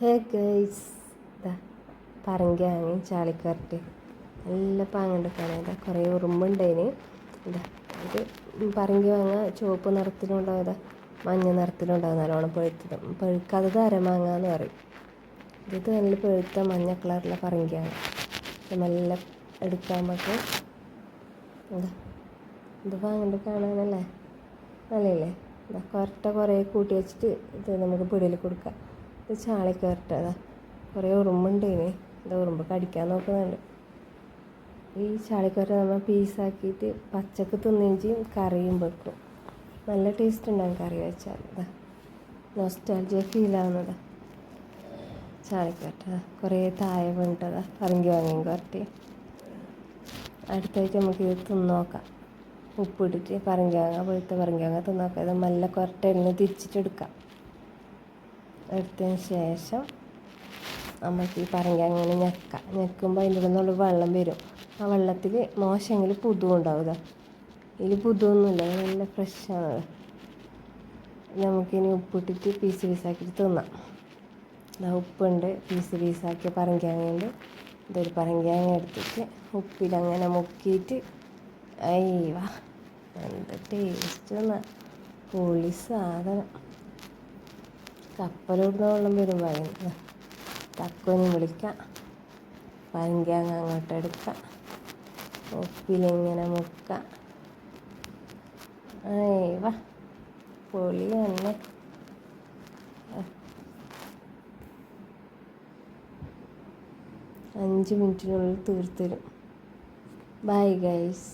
ഹേ girls ഇതാ പറങ്കിയാങ്ങി ചാളിക്കരട്ട്. നല്ല പാങ്ങുണ്ട് കാണാൻ. ഇതാ കുറേ ഉറുമ്പുണ്ടതിന് ഇതാ ഇത് പറങ്കി മാങ്ങ ചുവപ്പ് നിറത്തിലുണ്ടാവും. ഇതാ മഞ്ഞ നിറത്തിലുണ്ടാവും. നല്ലോണം പഴുത്തത്. പഴുക്കാത്തത് അരമാങ്ങ എന്ന് പറയും. ഇത് നല്ല പഴുത്ത മഞ്ഞ കളറിലെ പറങ്കിയാണ്. നല്ല എടുക്കാൻ പറ്റും. എന്താ ഇത് പാങ്ങുണ്ട് കാണാനല്ലേ? നല്ലല്ലേ ഇതാ കൊരട്ട കുറേ കൂട്ടി വെച്ചിട്ട് ഇത് നമുക്ക് പിടിയിൽ കൊടുക്കാം. ഇത് ചാളി കയറിട്ടതാ കുറേ ഉറുമ്പുണ്ട് ഇതിന് ഇത് ഉറുമ്പ് കടിക്കാൻ നോക്കുന്നുണ്ട്. ഈ ചാളിക്കരട്ട നമ്മൾ പീസാക്കിയിട്ട് പച്ചക്ക് തിന്നുകയും കറിയും വെക്കും. നല്ല ടേസ്റ്റ് ഉണ്ടാകും കറി വെച്ചാൽ. ഇതാ നൊസ്റ്റാൾജിയ ഫീലാവുന്നതാ ചാളിക്കരട്ട കുറേ തായ വീണിട്ടതാ പറങ്കി വാങ്ങിയും കുറട്ടി അടുത്തായിട്ട് നമുക്ക് ഇത് തിന്നോക്കാം. ഉപ്പിട്ടിട്ട് പറങ്കി വാങ്ങ. പഴുത്ത പറങ്കിയാങ്ങ തിന്നോക്കാം. ഇത് നല്ല കുറട്ട് എണ്ണ തിരിച്ചിട്ടെടുക്കാം. എടുത്തതിന് ശേഷം നമുക്ക് ഈ പറഞ്ഞ അങ്ങനെ ഞെക്കാം ഞെക്കുമ്പോൾ അതിന്റെ ഉള്ളിൽ വെള്ളം വരും. ആ വെള്ളത്തിൽ മോശമെങ്കിൽ പുതു ഉണ്ടാവുക ഇതിൽ പുതുവൊന്നുമില്ല നല്ല ഫ്രഷാണ് നമുക്കിനി ഉപ്പിട്ടിട്ട് പീസ് പീസാക്കിയിട്ട് തിന്നാം. ഇതാ ഉപ്പുണ്ട് പീസ് പീസാക്കിയ പറങ്കിയാങ്ങയുണ്ട്. ഇതൊരു പറങ്കിയാങ്ങ എടുത്തിട്ട് ഉപ്പിലങ്ങനെ മുക്കിയിട്ട് അയ്യ എന്ത് ടേസ്റ്റ് എന്നാ പൊളി സാധനം. കപ്പലോടുന്ന വെള്ളം വരും പറയുന്നത് തക്കോനും വിളിക്കാം. പറങ്കിയാങ്ങ അങ്ങോട്ട് എടുക്കാം. ഉപ്പിലിങ്ങനെ മുക്കാം. പൊളി തന്നെ. അഞ്ച് മിനിറ്റിനുള്ളിൽ തീർത്തരും. Bye guys.